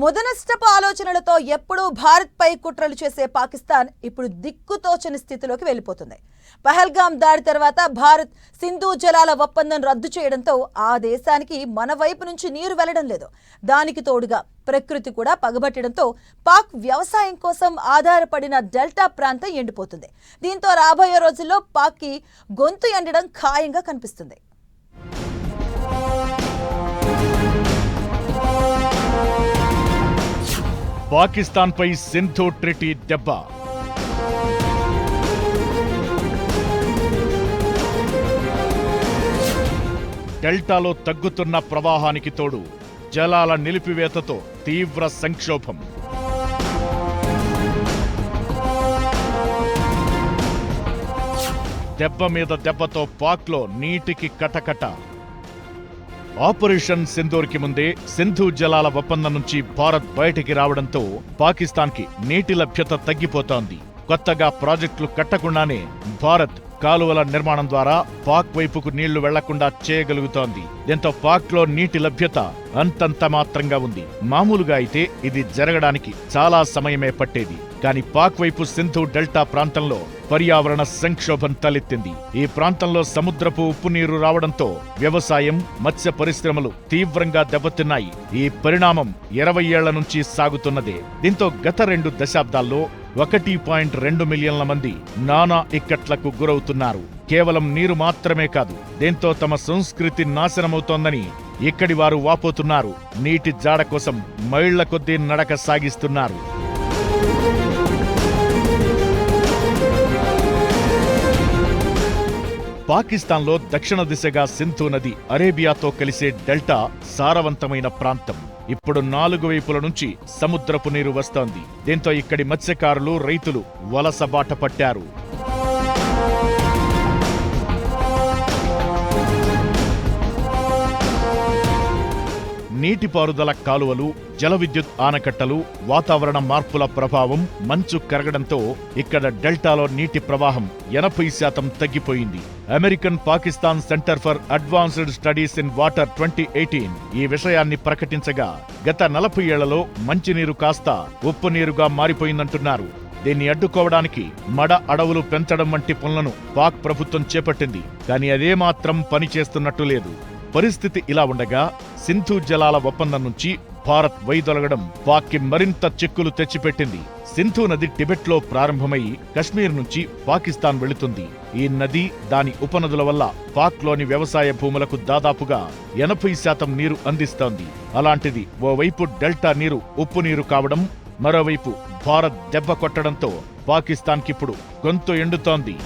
ముదనష్టపు ఆలోచనలతో ఎప్పుడూ భారత్పై కుట్రలు చేసే పాకిస్తాన్ ఇప్పుడు దిక్కుతోచని స్థితిలోకి వెళ్ళిపోతుంది. పహల్గాం దాడి తర్వాత భారత్ సింధు జలాల ఒప్పందం రద్దు చేయడంతో ఆ దేశానికి మన వైపు నుంచి నీరు వెళ్ళడం లేదు. దానికి తోడుగా ప్రకృతి కూడా పగబట్టడంతో పాక్ వ్యవసాయం కోసం ఆధారపడిన డెల్టా ప్రాంతం ఎండిపోతుంది. దీంతో రాబోయే రోజుల్లో పాక్కి గొంతు ఎండడం ఖాయంగా కనిపిస్తుంది. పాకిస్తాన్పై సింధు ట్రిటీ దెబ్బ. డెల్టాలో తగ్గుతున్న ప్రవాహానికి తోడు జలాల నిలిపివేతతో తీవ్ర సంక్షోభం. దెబ్బ మీద దెబ్బతో పాక్లో నీటికి కటకట. ఆపరేషన్ సింధూర్కి ముందే సింధు జలాల ఒప్పందం నుంచి భారత్ బయటికి రావడంతో పాకిస్తాన్కి నీటి లభ్యత తగ్గిపోతోంది. కొత్తగా ప్రాజెక్టులు కట్టకుండానే భారత్ కాలువల నిర్మాణం ద్వారా పాక్ వైపుకు నీళ్ళు వెళ్ళకుండా చేయగలుగుతోంది. దీంతో పాక్లో నీటి లభ్యత అంతంత మాత్రంగా ఉంది. మామూలుగా అయితే ఇది జరగడానికి చాలా సమయమే పట్టేది. కానీ పాక్ వైపు సింధు డెల్టా ప్రాంతంలో పర్యావరణ సంక్షోభం తలెత్తింది. ఈ ప్రాంతంలో సముద్రపు ఉప్పు నీరు రావడంతో వ్యవసాయం మత్స్య పరిశ్రమలు తీవ్రంగా దెబ్బతిన్నాయి. ఈ పరిణామం ఇరవై ఏళ్ళ నుంచి సాగుతున్నదే. దీంతో గత రెండు దశాబ్దాల్లో ఒకటి పాయింట్ రెండు మిలియన్ల మంది నానా ఇక్కట్లకు గురవుతున్నారు. కేవలం నీరు మాత్రమే కాదు దీంతో తమ సంస్కృతి నాశనమవుతోందని ఇక్కడి వారు వాపోతున్నారు. నీటి జాడ కోసం మైళ్ళ కొద్దీ నడక సాగిస్తున్నారు. పాకిస్తాన్లో దక్షిణ దిశగా సింధు నది అరేబియాతో కలిసే డెల్టా సారవంతమైన ప్రాంతం. ఇప్పుడు నాలుగు వైపుల నుంచి సముద్రపు నీరు వస్తోంది. దీంతో ఇక్కడి మత్స్యకారులు రైతులు వలసబాట పట్టారు. నీటిపారుదల కాలువలు జల విద్యుత్ ఆనకట్టలు వాతావరణ మార్పుల ప్రభావం మంచు కరగడంతో ఇక్కడ డెల్టాలో నీటి ప్రవాహం ఎనభై శాతం తగ్గిపోయింది. American Pakistan centre for advanced studies in water twenty eighteen ఈ విషయాన్ని ప్రకటించగా గత నలభై ఏళ్ళలో మంచినీరు కాస్త ఉప్పు నీరుగా మారిపోయిందంటున్నారు. దీన్ని అడ్డుకోవడానికి మడ అడవులు పెంచడం వంటి పనులను పాక్ ప్రభుత్వం చేపట్టింది. కానీ అదేమాత్రం పనిచేస్తున్నట్టు లేదు. పరిస్థితి ఇలా ఉండగా సింధు జలాల ఒప్పందం నుంచి భారత్ వైదొలగడం పాక్కి మరింత చిక్కులు తెచ్చిపెట్టింది. సింధు నది టిబెట్లో ప్రారంభమై కశ్మీర్ నుంచి పాకిస్తాన్ వెళుతుంది. ఈ నది దాని ఉపనదుల వల్ల పాక్లోని వ్యవసాయ భూములకు దాదాపుగా ఎనభై శాతం నీరు అందిస్తోంది. అలాంటిది ఓవైపు డెల్టా నీరు ఉప్పు నీరు కావడం మరోవైపు భారత్ దెబ్బ కొట్టడంతో పాకిస్తాన్కిప్పుడు గొంతు ఎండుతోంది.